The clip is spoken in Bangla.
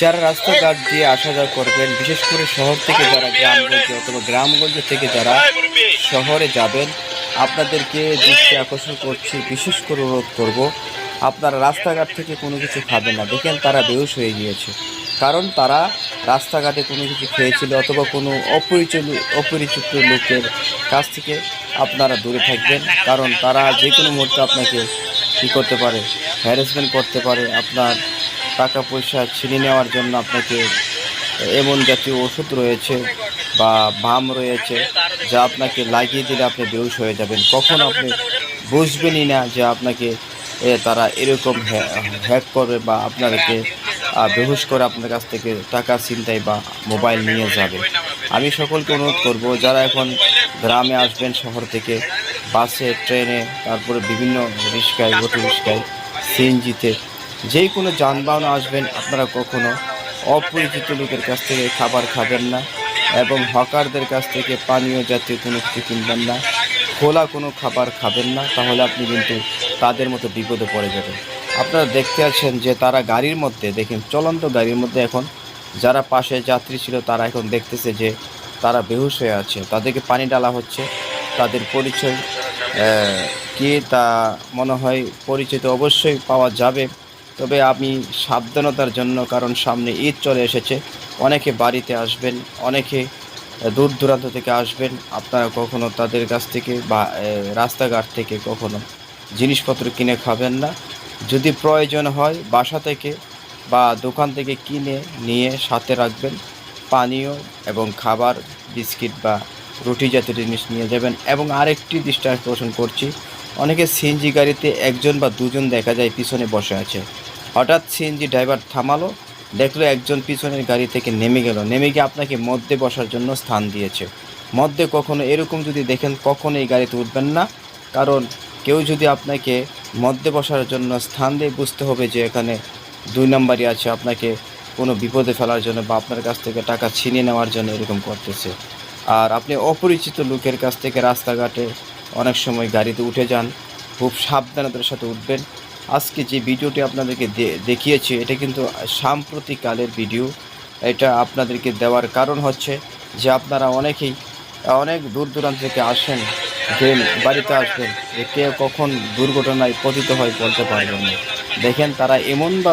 যারা রাস্তাঘাট দিয়ে আসা যাওয়া করবেন বিশেষ করে শহর থেকে যারা গ্রামগঞ্জে অথবা গ্রামগঞ্জ থেকে যারা শহরে যাবেন আপনাদেরকে দৃষ্টি আকর্ষণ করছি বিশেষ করে অনুরোধ করব আপনারা রাস্তাঘাট থেকে কোনো কিছু খাবেন না। দেখেন তারা বেহুশ হয়ে গিয়েছে। কারণ তারা রাস্তাঘাটে কোনো কিছু খেয়েছিল অথবা কোনো অপরিচিত অপরিচিত লোকের কাছ থেকে আপনারা দূরে থাকবেন। কারণ তারা যে কোনো মুহূর্তে আপনাকে কী করতে পারে? হ্যারাসমেন্ট করতে পারে? আপনার টাকা পয়সা ছিনিয়ে নেওয়ার জন্য আপনাকে এমন জাতীয় ওষুধ রয়েছে বা বাম রয়েছে যা আপনাকে লাগিয়ে দিলে আপনি বেহুশ হয়ে যাবেন। কখন আপনি বুঝবেনই না যে আপনাকে তারা এরকম হ্যা- হ্যাক করবে বা আপনাদেরকে বেহুশ করে আপনার কাছ থেকে টাকা ছিনতাই বা মোবাইল নিয়ে যাবে। আমি সকলকে অনুরোধ করব, যারা এখন গ্রামে আসবেন, শহর থেকে বাসে, ট্রেনে, তারপরে বিভিন্ন রিক্সায় অটো রিক্সায়, সিএনজিতে যে কোনো যানবাহন আসবেন আপনারা কখনো অপরিচিত লোকের কাছ থেকে খাবার খাবেন না এবং হকারদের কাছ থেকে পানীয় জাতীয় কোনো কিছু কিনবেন না, খোলা কোনো খাবার খাবেন না, তাহলে আপনি কিন্তু তাদের মতো বিপদে পড়ে যাবেন। আপনারা দেখতে আছেন যে তারা গাড়ির মধ্যে, দেখেন চলন্ত গাড়ির মধ্যে এখন যারা পাশে যাত্রী ছিল, তারা এখন দেখতেছে যে তারা বেহুশ হয়ে আছে। তাদেরকে পানি ডালা হচ্ছে। তাদের পরিচয় কি তা মনে হয় পরিচিত অবশ্যই পাওয়া যাবে। তবে আমি সাবধানতার জন্য, কারণ সামনে ঈদ চলে এসেছে, অনেকে বাড়িতে আসবেন, অনেকে দূর দূরান্ত থেকে আসবেন। আপনারা কখনো তাদের কাছ থেকে বা রাস্তাঘাট থেকে কখনো জিনিসপত্র কিনে খাবেন না। যদি প্রয়োজন হয় বাসা থেকে বা দোকান থেকে কিনে নিয়ে সাথে রাখবেন। পানীয় এবং খাবার, বিস্কিট বা রুটি জাতীয় জিনিস নিয়ে যাবেন এবং আরেকটি দৃষ্টি আকর্ষণ করছি। অনেকে সিএনজি গাড়িতে একজন বা দুজন দেখা যায় পিছনে বসে আছে। হঠাৎ সিএনজি ড্রাইভার থামালো, দেখল একজন পিছনের গাড়ি থেকে নেমে গেল। নেমে গিয়ে আপনাকে মধ্যে বসার জন্য স্থান দিয়েছে। মধ্যে কখনো এরকম যদি দেখেন, কখনো এই গাড়িতে উঠবেন না। কারণ কেউ যদি আপনাকে মধ্যে বসার জন্য স্থান দিয়ে, বুঝতে হবে যে এখানে দুই নম্বরই আছে। আপনাকে কোনো বিপদে ফেলার জন্য বা আপনার কাছ থেকে টাকা ছিনিয়ে নেওয়ার জন্য এরকম করতেছে। আর আপনি অপরিচিত লোকের কাছ থেকে রাস্তাঘাটে অনেক সময় গাড়িতে উঠে যান, খুব সাবধানতার সাথে উঠবেন। আজকে যে ভিডিওটি আপনাদেরকে দেখিয়েছি, এটা কিন্তু সাম্প্রতিককালের ভিডিও। এটা আপনাদেরকে দেওয়ার কারণ হচ্ছে যে আপনারা অনেকেই, অনেক দূর দূরান্ত থেকে আসেন যে বাড়িতে আসবেন, যে কে কখন দুর্ঘটনায় পতিত হয় বলতে পারবেন না। দেখেন তারা এমনভাবে